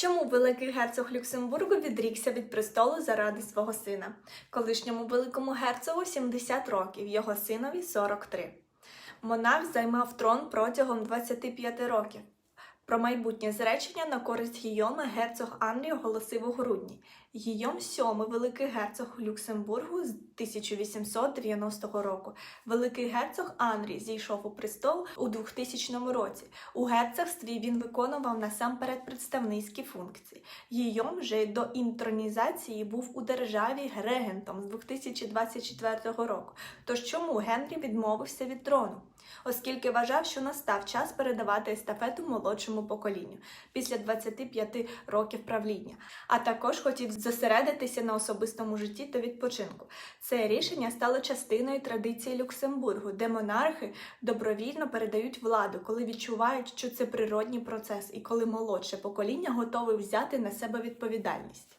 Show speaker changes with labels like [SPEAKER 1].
[SPEAKER 1] Чому великий герцог Люксембургу відрікся від престолу заради свого сина? Колишньому великому герцогу 70 років, його синові 43. Монарх займав трон протягом 25 років. Про майбутнє зречення на користь Гійома герцог Англії оголосив у грудні. Гійом VII, великий герцог Люксембургу з 1890 року. Великий герцог Анрі зійшов у престол у 2000 році. У герцогстві він виконував насамперед представницькі функції. Гійом вже до інтронізації був у державі регентом з 2024 року. Тож чому Генрі відмовився від трону? Оскільки вважав, що настав час передавати естафету молодшому поколінню після 25 років правління, а також хотів зосередитися на особистому житті та відпочинку. Це рішення стало частиною традиції Люксембургу, де монархи добровільно передають владу, коли відчувають, що це природній процес, і коли молодше покоління готове взяти на себе відповідальність.